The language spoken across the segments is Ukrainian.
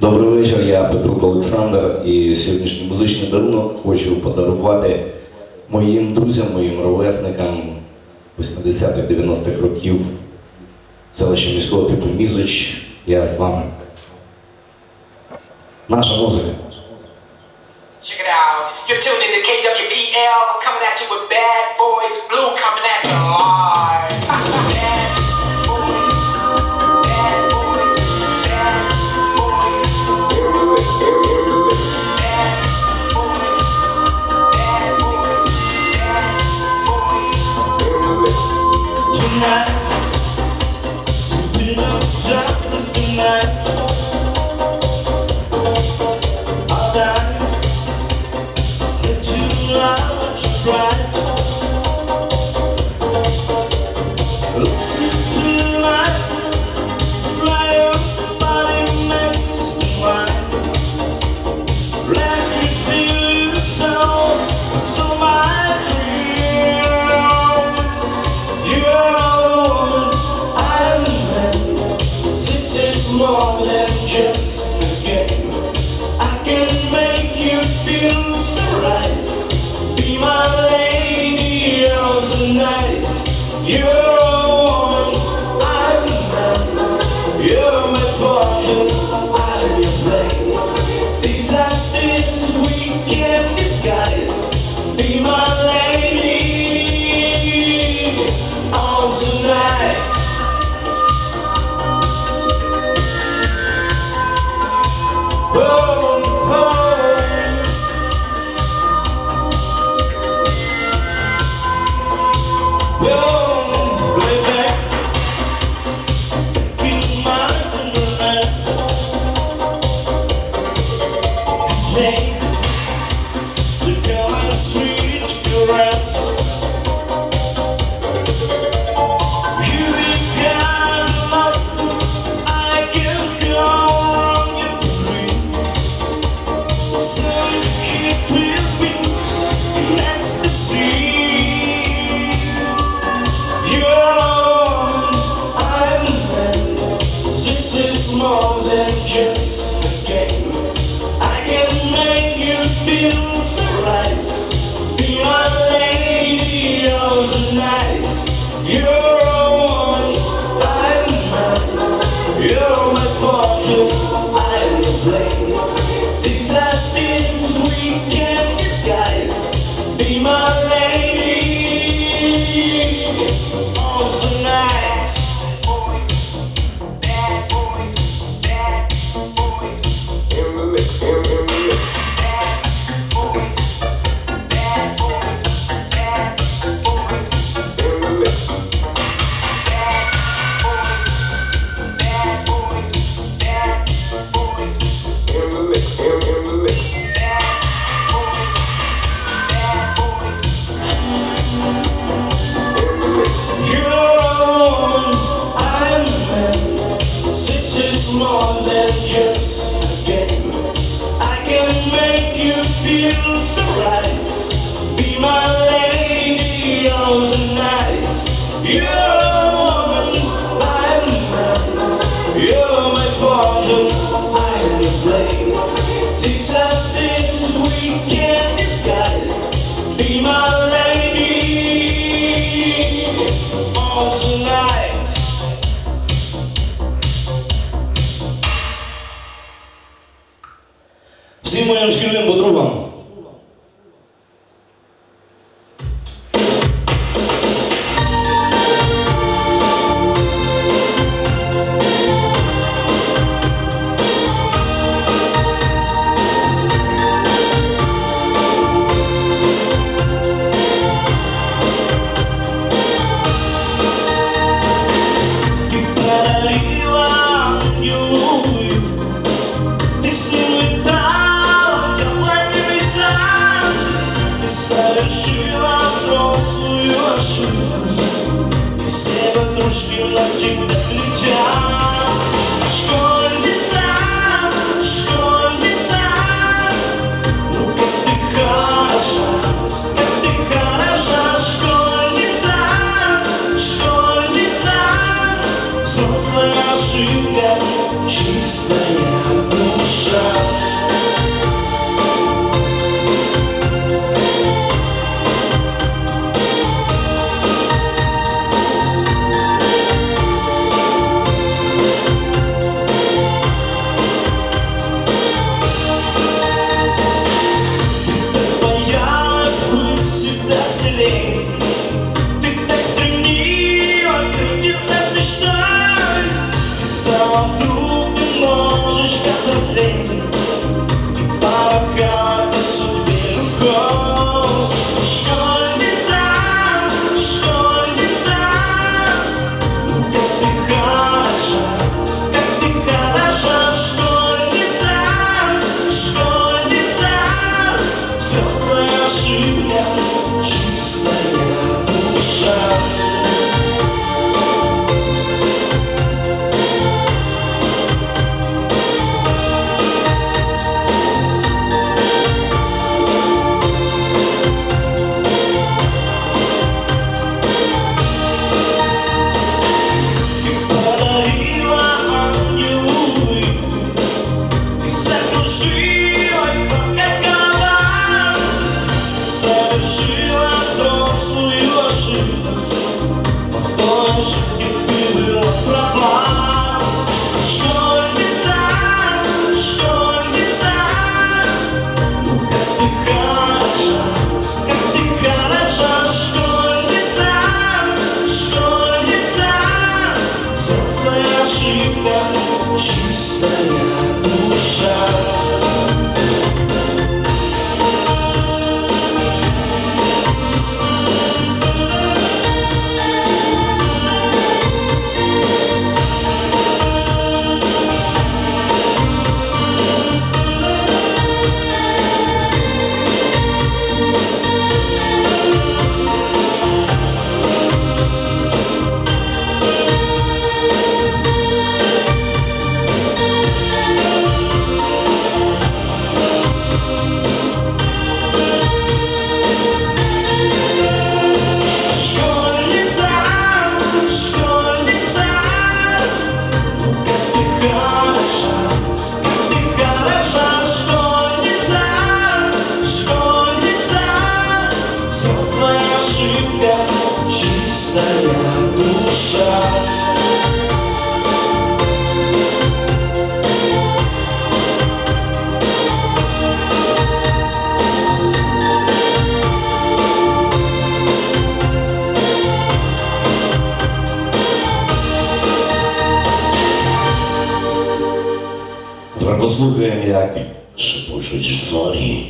Добрий вечір, я Петрук Олександр і сьогоднішній музичний дарунок хочу подарувати моїм друзям, моїм ровесникам 80-х-90-х років селища міського типу Мізоч. Я з вами. Наша музика. Check it out. You're tuned in to KWBL, coming at you with bad boys, blue coming at you. more than just a game. I can make you feel so. Тепер послухаємо, як шепочуть зорі.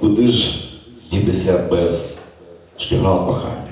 куди ж дітися без шкільного кохання?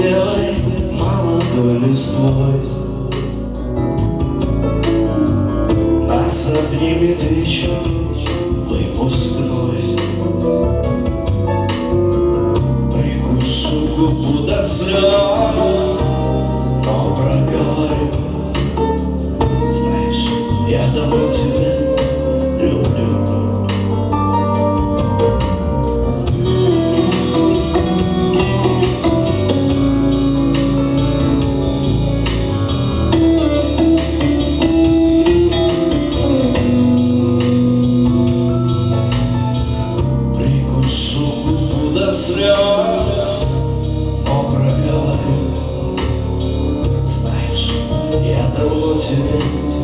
still change.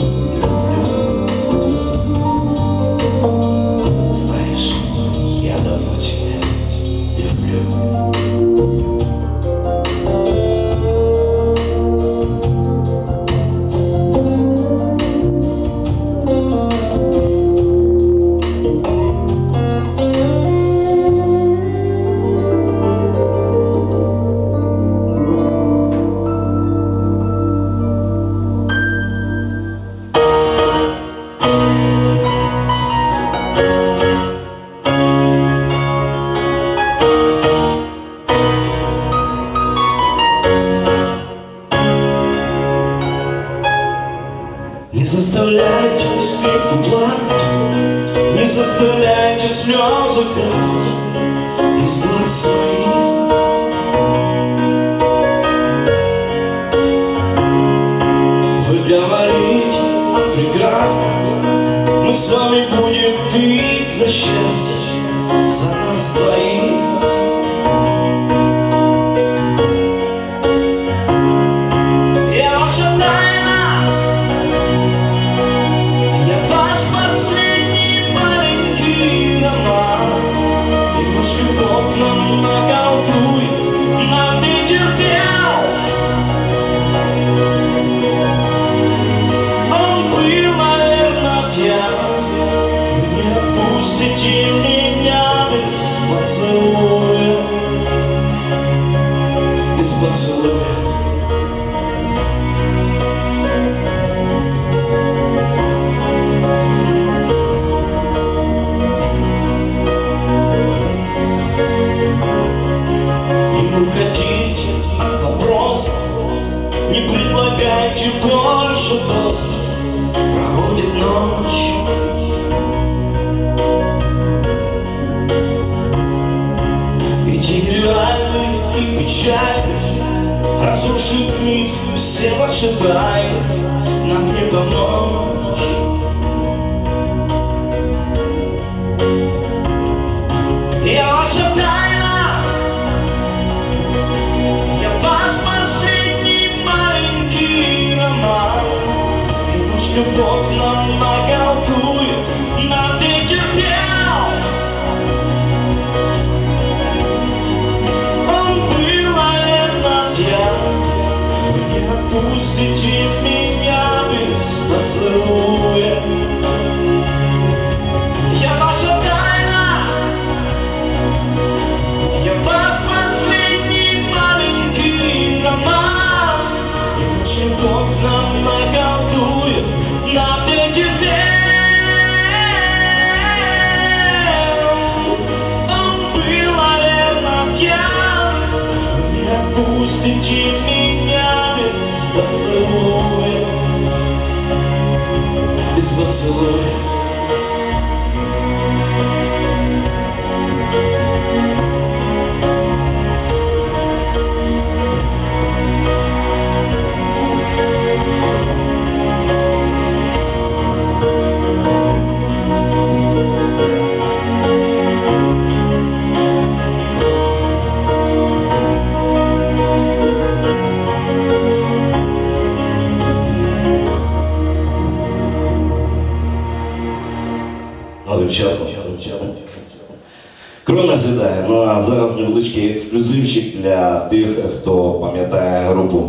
для тих, хто пам'ятає групу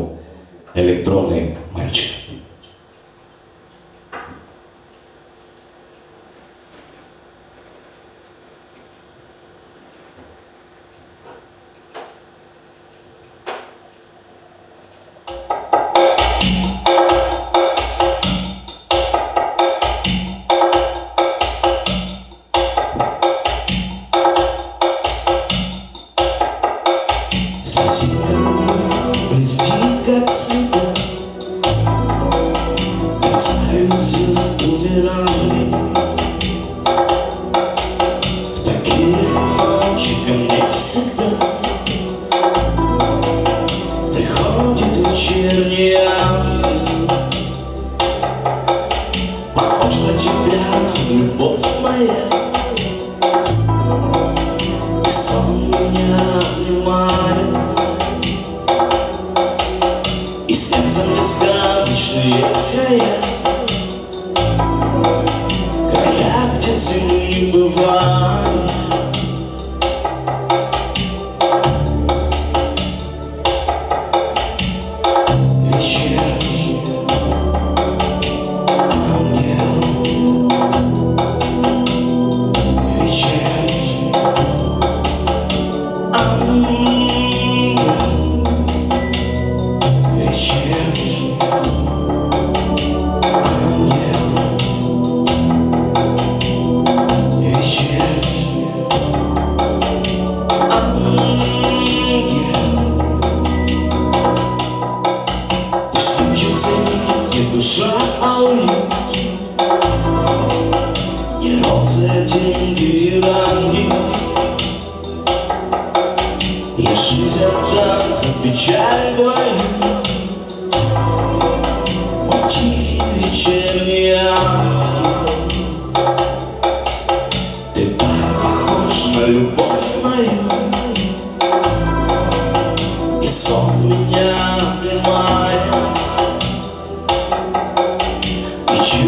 електронний senses iluminados.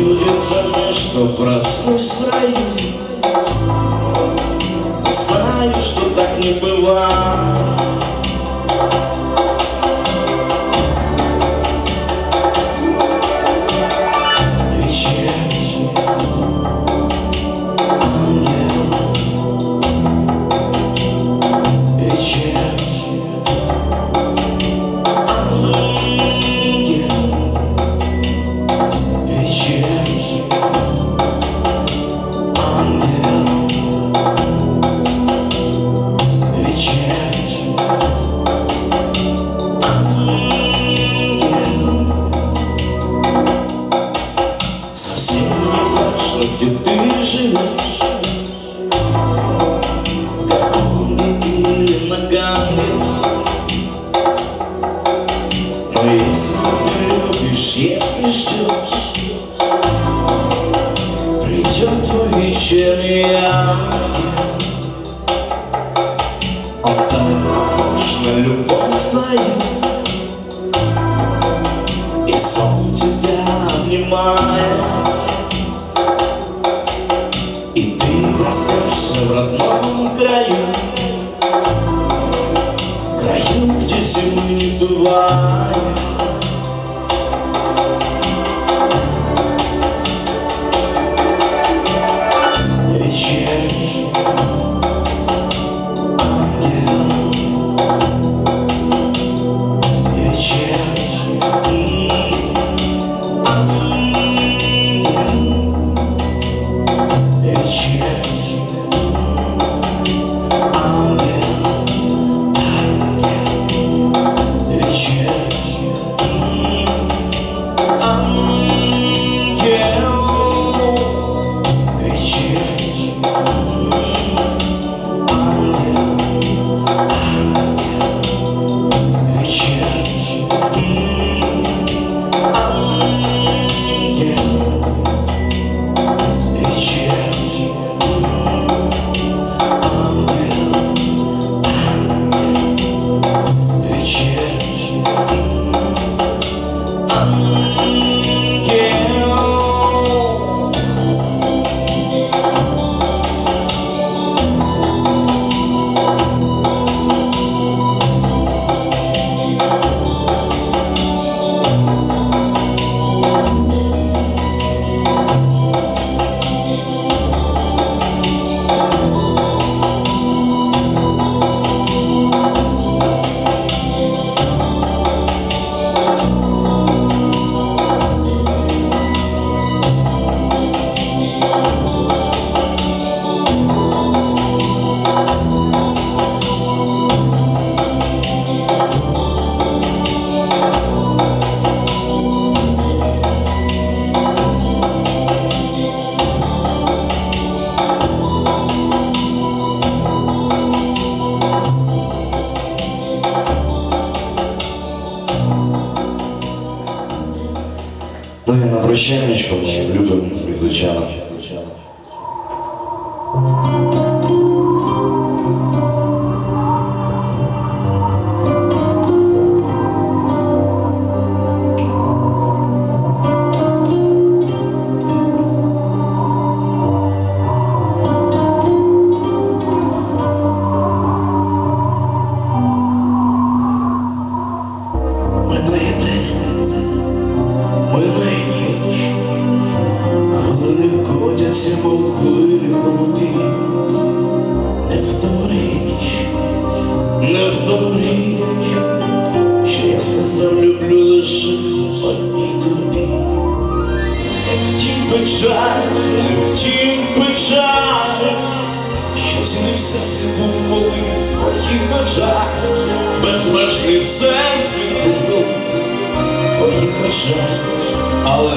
чудится мне, что проснусь в раю. Знаю, что так не бывает. свои сны Ты ж если ждешь Придет твой вечерний Он так похож на любовь твою И сон тебя обнимает И ты проснешься в родном краю в краю, где зимы не бывает. energia.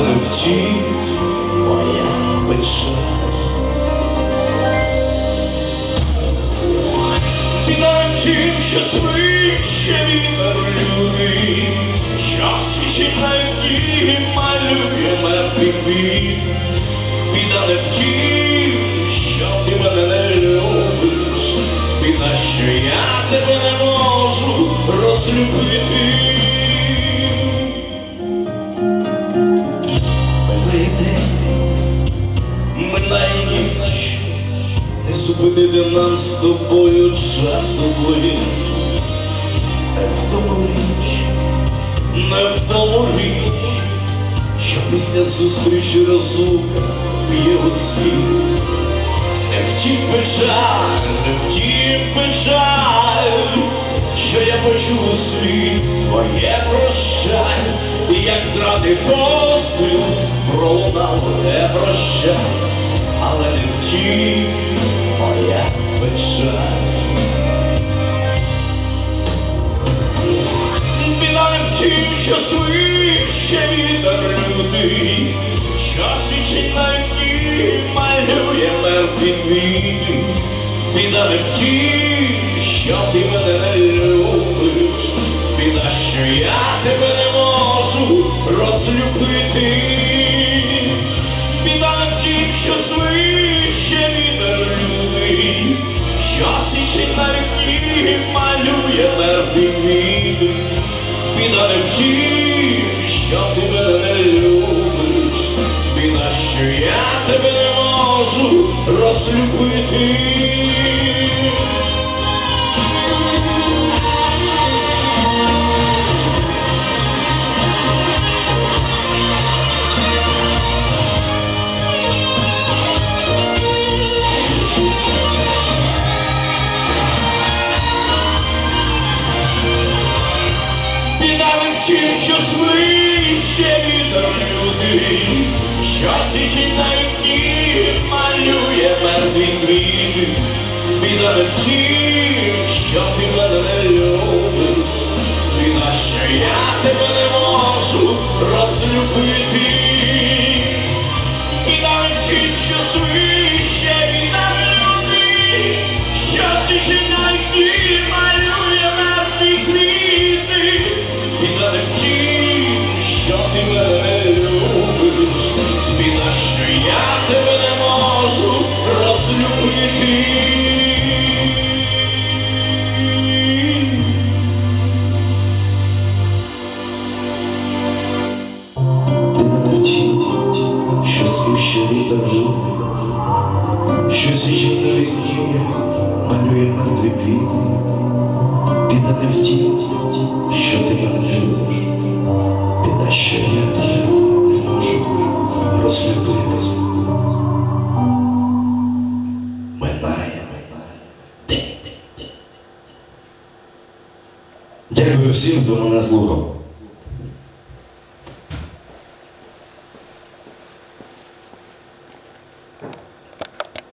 Не втім моя печаль. Біда в тім, що свище вітер люди, що свічить на дії малює мертвий квіт. Біда не в тім, що ти мене не любиш, біда, що я тебе не можу розлюбити. Зупинити нам з тобою часу блин. Не в тому річ, не в тому річ, що після зустрічі розум п'є у світ. Не втім печаль, не втім печаль, що я почув у світ твоє прощай, і як зради постріл пролунав не прощай, але не моя печаль. Біда не в тім, що свище вітер лютий, що свічить на ті малює мертві квіти. Біда не в тім, що ти мене не любиш, біда, що я тебе не можу розлюбити. Біда не тім, що свище вітер свічить на вікні малює квіти. Біда не в тім, що ти мене не любиш, біда, що я тебе не можу розлюбити. Біда